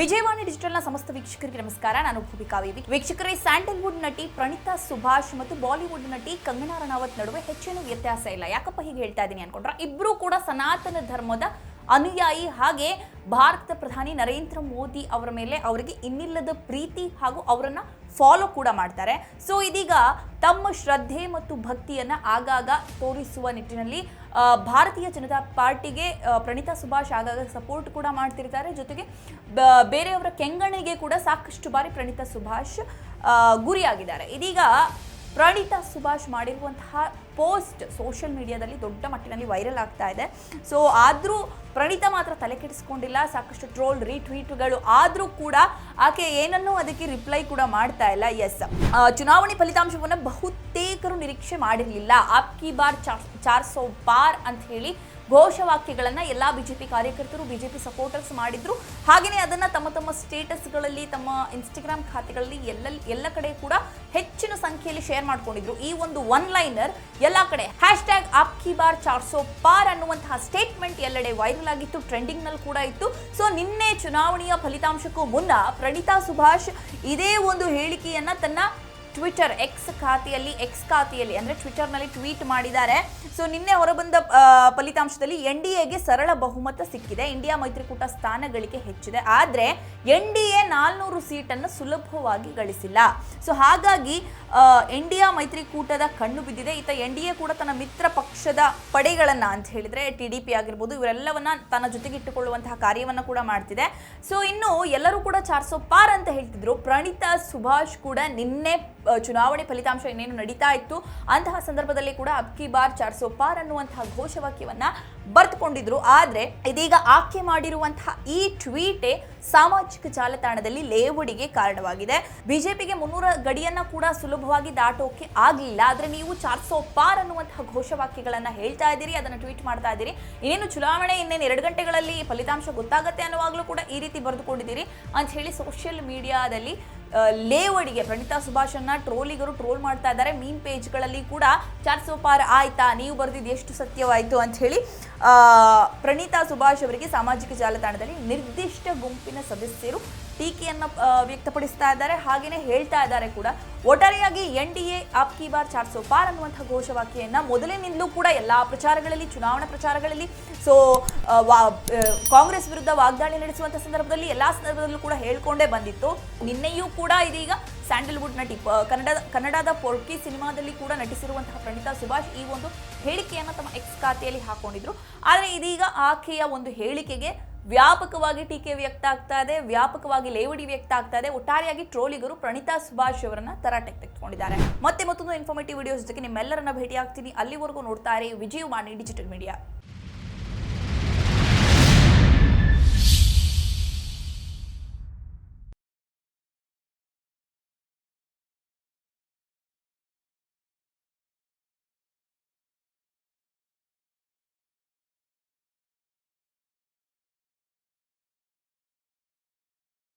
ವಿಜಯವಾಣಿ ಡಿಜಿಟಲ್ನ ಸಮಸ್ತ ವೀಕ್ಷಕರಿಗೆ ನಮಸ್ಕಾರ. ನಾನು ಭೂಮಿಕಾ ವಿವಿ. ವೀಕ್ಷಕರೇ, ಸ್ಯಾಂಡಲ್ವುಡ್ ನಟಿ ಪ್ರಣೀತಾ ಸುಭಾಷ್ ಮತ್ತು ಬಾಲಿವುಡ್ ನಟಿ ಕಂಗನಾ ರಣಾವತ್ ನಡುವೆ ಹೆಚ್ಚೇನು ವ್ಯತ್ಯಾಸ ಇಲ್ಲ. ಯಾಕಪ್ಪ ಹೀಗೆ ಹೇಳ್ತಾ ಇದ್ದೀನಿ ಅನ್ಕೊಂಡ್ರೆ? ಇಬ್ಬರೂ ಕೂಡ ಸನಾತನ ಧರ್ಮದ ಅನುಯಾಯಿ ಹಾಗೆ ಭಾರತದ ಪ್ರಧಾನಿ ನರೇಂದ್ರ ಮೋದಿ ಅವರ ಮೇಲೆ ಅವರಿಗೆ ಇನ್ನಿಲ್ಲದ ಪ್ರೀತಿ ಹಾಗೂ ಅವರನ್ನ ಫಾಲೋ ಕೂಡ ಮಾಡ್ತಾರೆ. ಸೊ ಇದೀಗ ತಮ್ಮ ಶ್ರದ್ಧೆ ಮತ್ತು ಭಕ್ತಿಯನ್ನ ಆಗಾಗ ತೋರಿಸುವ ನಿಟ್ಟಿನಲ್ಲಿ ಭಾರತೀಯ ಜನತಾ ಪಾರ್ಟಿಗೆ ಪ್ರಣಿತಾ ಸುಭಾಷ್ ಆಗಾಗ ಸಪೋರ್ಟ್ ಕೂಡ ಮಾಡ್ತಿರ್ತಾರೆ. ಜೊತೆಗೆ ಬೇರೆಯವರ ಕೆಂಗಣಿಗೆ ಕೂಡ ಸಾಕಷ್ಟು ಬಾರಿ ಪ್ರಣೀತಾ ಸುಭಾಷ್ ಗುರಿಯಾಗಿದ್ದಾರೆ. ಇದೀಗ ಪ್ರಣೀತಾ ಸುಭಾಷ್ ಮಾಡಿರುವಂತಹ ಪೋಸ್ಟ್ ಸೋಷಿಯಲ್ ಮೀಡಿಯಾದಲ್ಲಿ ದೊಡ್ಡ ಮಟ್ಟಿನಲ್ಲಿ ವೈರಲ್ ಆಗ್ತಾ ಇದೆ. ಸೊ ಆದರೂ ಪ್ರಣೀತಾ ಮಾತ್ರ ತಲೆ ಕೆಡಿಸ್ಕೊಂಡಿಲ್ಲ, ಸಾಕಷ್ಟು ಟ್ರೋಲ್, ರೀಟ್ವೀಟ್ಗಳು ಆದರೂ ಕೂಡ ಆಕೆ ಏನನ್ನೂ ಅದಕ್ಕೆ ರಿಪ್ಲೈ ಕೂಡ ಮಾಡ್ತಾ ಇಲ್ಲ. ಎಸ್ ಚುನಾವಣೆ ಫಲಿತಾಂಶವನ್ನು ಬಹುತೇಕರು ನಿರೀಕ್ಷೆ ಮಾಡಿರಲಿಲ್ಲ. ಆಪ್ ಕಿ ಬಾರ್ ಚಾರ್ ಚಾರ್ ಸೋ ಬಾರ್ ಅಂತ ಹೇಳಿ ಘೋಷವಾಕ್ಯಗಳನ್ನು ಎಲ್ಲ ಬಿಜೆಪಿ ಕಾರ್ಯಕರ್ತರು, ಬಿಜೆಪಿ ಸಪೋರ್ಟರ್ಸ್ ಮಾಡಿದ್ರು. ಹಾಗೆಯೇ ಅದನ್ನ ತಮ್ಮ ತಮ್ಮ ಸ್ಟೇಟಸ್ಗಳಲ್ಲಿ ತಮ್ಮ ಇನ್ಸ್ಟಾಗ್ರಾಮ್ ಖಾತೆಗಳಲ್ಲಿ ಎಲ್ಲ ಎಲ್ಲ ಕಡೆ ಕೂಡ ಹೆಚ್ಚಿನ ಸಂಖ್ಯೆಯಲ್ಲಿ ಶೇರ್ ಮಾಡ್ಕೊಂಡಿದ್ರು. ಈ ಒಂದು ಒನ್ ಲೈನರ್ ಎಲ್ಲ ಕಡೆ ಹ್ಯಾಶ್ ಟ್ಯಾಗ್ ಆಪ್ ಕಿ ಬಾರ್ ಚಾರ್ಸೋ ಪಾರ್ ಅನ್ನುವಂತಹ ಸ್ಟೇಟ್ಮೆಂಟ್ ಎಲ್ಲೆಡೆ ವೈರಲ್ ಆಗಿತ್ತು ಟ್ರೆಂಡಿಂಗ್ನಲ್ಲಿ ಕೂಡ ಇತ್ತು. ಸೊ ನಿನ್ನೆ ಚುನಾವಣೆಯ ಫಲಿತಾಂಶಕ್ಕೂ ಮುನ್ನ ಪ್ರಣೀತಾ ಸುಭಾಷ್ ಇದೇ ಒಂದು ಹೇಳಿಕೆಯನ್ನ ತನ್ನ ಟ್ವಿಟರ್ ಎಕ್ಸ್ ಖಾತೆಯಲ್ಲಿ ಎಕ್ಸ್ ಖಾತೆಯಲ್ಲಿ ಅಂದರೆ ಟ್ವಿಟರ್ನಲ್ಲಿ ಟ್ವೀಟ್ ಮಾಡಿದ್ದಾರೆ. ಸೊ ನಿನ್ನೆ ಹೊರಬಂದ ಫಲಿತಾಂಶದಲ್ಲಿ ಎನ್ ಡಿ ಎಗೆ ಸರಳ ಬಹುಮತ ಸಿಕ್ಕಿದೆ. ಇಂಡಿಯಾ ಮೈತ್ರಿಕೂಟ ಸ್ಥಾನಗಳಿಗೆ ಹೆಚ್ಚಿದೆ. ಆದರೆ ಎನ್ ಡಿ ಎ ನಾಲ್ನೂರು ಸೀಟನ್ನು ಸುಲಭವಾಗಿ ಗಳಿಸಿಲ್ಲ. ಸೊ ಹಾಗಾಗಿ ಎ ಮೈತ್ರಿಕೂಟದ ಕಣ್ಣು ಬಿದ್ದಿದೆ. ಈತ ಎನ್ ಡಿ ಎ ಕೂಡ ತನ್ನ ಮಿತ್ರ ಪಕ್ಷದ ಪಡೆಗಳನ್ನು ಅಂತ ಹೇಳಿದರೆ, ಟಿ ಡಿ ಪಿ ಆಗಿರ್ಬೋದು, ಇವರೆಲ್ಲವನ್ನ ತನ್ನ ಜೊತೆಗೆ ಇಟ್ಟುಕೊಳ್ಳುವಂತಹ ಕಾರ್ಯವನ್ನು ಕೂಡ ಮಾಡ್ತಿದೆ. ಸೊ ಇನ್ನು ಎಲ್ಲರೂ ಕೂಡ ಚಾರ್ಸೋ ಪಾರ್ ಅಂತ ಹೇಳ್ತಿದ್ರು. ಪ್ರಣೀತಾ, ಸುಭಾಷ್ ಕೂಡ ನಿನ್ನೆ ಚುನಾವಣೆ ಫಲಿತಾಂಶ ಇನ್ನೇನು ನಡೀತಾ ಇತ್ತು. ಅಂತಹ ಸಂದರ್ಭದಲ್ಲಿ ಕೂಡ ಅಬ್ಕಿ ಬಾರ್ ಚಾರ್ಸೋ ಪಾರ್ ಅನ್ನುವಂತಹ ಘೋಷವಾಕ್ಯವನ್ನ ಬರೆದುಕೊಂಡಿದ್ರು ಆದ್ರೆ ಇದೀಗ ಆಕೆ ಮಾಡಿರುವಂತಹ ಈ ಟ್ವೀಟೇ ಸಾಮಾಜಿಕ ಜಾಲತಾಣದಲ್ಲಿ ಲೇವಡಿಗೆ ಕಾರಣವಾಗಿದೆ. ಬಿಜೆಪಿಗೆ ಮುನ್ನೂರ ಗಡಿಯನ್ನ ಕೂಡ ಸುಲಭವಾಗಿ ದಾಟೋಕೆ ಆಗಲಿಲ್ಲ. ಆದ್ರೆ ನೀವು ಚಾರ್ಸೋ ಪಾರ್ ಅನ್ನುವಂತಹ ಘೋಷವಾಕ್ಯಗಳನ್ನು ಹೇಳ್ತಾ ಇದ್ದೀರಿ, ಅದನ್ನು ಟ್ವೀಟ್ ಮಾಡ್ತಾ ಇದ್ದೀರಿ. ಇನ್ನೇನು ಚುನಾವಣೆ ಇನ್ನೇನು ಎರಡು ಗಂಟೆಗಳಲ್ಲಿ ಫಲಿತಾಂಶ ಗೊತ್ತಾಗುತ್ತೆ ಅನ್ನುವಾಗಲೂ ಕೂಡ ಈ ರೀತಿ ಬರೆದುಕೊಂಡಿದ್ದೀರಿ ಅಂತ ಹೇಳಿ ಸೋಷಿಯಲ್ ಮೀಡಿಯಾದಲ್ಲಿ ಲೇವಡಿಗೆ ಪ್ರಣೀತಾ ಸುಭಾಷನ್ನ ಟ್ರೋಲಿಗರು ಟ್ರೋಲ್ ಮಾಡ್ತಾ ಇದ್ದಾರೆ. ಮೀನ್ ಪೇಜ್ಗಳಲ್ಲಿ ಕೂಡ ಚಾಟ್ ಸೋಪಾರ್ ಆಯ್ತಾ? ನೀವು ಬರೆದಿದ್ದು ಎಷ್ಟು ಸತ್ಯವಾಯಿತು ಅಂತ ಹೇಳಿ ಪ್ರಣೀತಾ ಸುಭಾಷ್ ಅವರಿಗೆ ಸಾಮಾಜಿಕ ಜಾಲತಾಣದಲ್ಲಿ ನಿರ್ದಿಷ್ಟ ಗುಂಪಿನ ಸದಸ್ಯರು ಟೀಕೆಯನ್ನು ವ್ಯಕ್ತಪಡಿಸ್ತಾ ಇದ್ದಾರೆ. ಹಾಗೆಯೇ ಹೇಳ್ತಾ ಇದ್ದಾರೆ ಕೂಡ, ಒಟ್ಟಾರೆಯಾಗಿ ಎನ್ ಡಿ ಎ ಆಪ್ ಕಿ ಬಾರ್ ಸೋ ಪಾರ್ ಅನ್ನುವಂಥ ಘೋಷವಾಕ್ಯವನ್ನು ಮೊದಲಿನಿಂದಲೂ ಕೂಡ ಎಲ್ಲ ಪ್ರಚಾರಗಳಲ್ಲಿ, ಚುನಾವಣಾ ಪ್ರಚಾರಗಳಲ್ಲಿ, ಸೊ ಕಾಂಗ್ರೆಸ್ ವಿರುದ್ಧ ವಾಗ್ದಾಳಿ ನಡೆಸುವಂಥ ಸಂದರ್ಭದಲ್ಲಿ ಎಲ್ಲ ಸಂದರ್ಭದಲ್ಲೂ ಕೂಡ ಹೇಳ್ಕೊಂಡೇ ಬಂದಿತ್ತು. ನಿನ್ನೆಯೂ ಕೂಡ ಇದೀಗ ಸ್ಯಾಂಡಲ್ವುಡ್ ನಟಿ ಕನ್ನಡ ಕನ್ನಡದ ಪೊರ್ಕಿ ಸಿನಿಮಾದಲ್ಲಿ ಕೂಡ ನಟಿಸಿರುವಂತಹ ಪ್ರಣೀತಾ ಸುಭಾಷ್ ಈ ಒಂದು ಹೇಳಿಕೆಯನ್ನು ತಮ್ಮ ಎಕ್ಸ್ ಖಾತೆಯಲ್ಲಿ ಹಾಕೊಂಡಿದ್ರು. ಆದರೆ ಇದೀಗ ಆಕೆಯ ಒಂದು ಹೇಳಿಕೆಗೆ ವ್ಯಾಪಕವಾಗಿ ಟೀಕೆ ವ್ಯಕ್ತ ಆಗ್ತಾ ಇದೆ, ವ್ಯಾಪಕವಾಗಿ ಲೇವಡಿ ವ್ಯಕ್ತ ಆಗ್ತಾ ಇದೆ. ಒಟ್ಟಾರೆಯಾಗಿ ಟ್ರೋಲಿಗರು ಪ್ರಣೀತಾ ಸುಭಾಷ್ ಅವರನ್ನ ತರಾಟೆಗೆ ತೆಗೆದುಕೊಂಡಿದ್ದಾರೆ. ಮತ್ತೆ ಮತ್ತೊಂದು ಇನ್ಫಾರ್ಮೇಟಿವ್ ವಿಡಿಯೋಸ್ ಜೊತೆಗೆ ನಿಮ್ಮೆಲ್ಲರನ್ನ ಭೇಟಿ ಆಗ್ತೀನಿ ಅಲ್ಲಿವರೆಗೂ ನೋಡ್ತಾರೆ ವಿಜಯವಾಣಿ ಡಿಜಿಟಲ್ ಮೀಡಿಯಾ